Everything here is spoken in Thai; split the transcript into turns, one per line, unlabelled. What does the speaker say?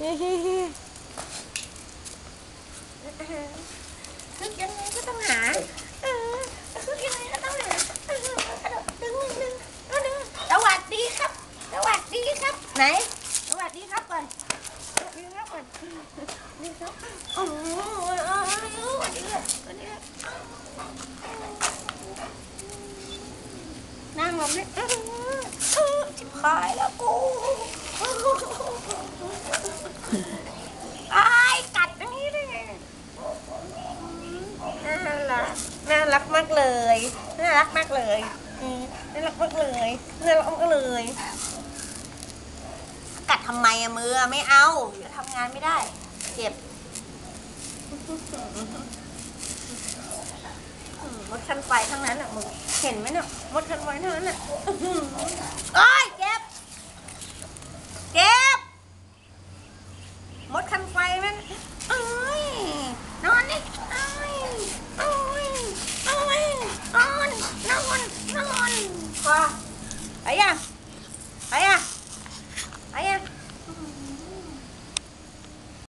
เฮ้เฮ้เฮ้คึกยังไงก็ต้องหาเออคึกยังไงก็ต้องหาเออดึงดึงเอาดึงสวัสดีครับ สวัสดีครับ ไหน สวัสดีครับก่อนสวัสดีครับก่อนนี่ครับโอ้โหสวัสดีครับสวัสดีครับนั่งลงเออเออชิบหายแล้วกู น่ารักมากเลย น่ารักมากเลยน่ารักมากเลยน่ารักมากเลย กัดทำไมอะมือไม่เอาเทำงานไม่ได้ เจ็บมดคันไฟทั้งนั้นอะมึงเห็นไหมเนี่ยมดคันไฟทั้งนั้นอะโอ้ยเจ็บเก็บมดคันไฟมัน 哎呀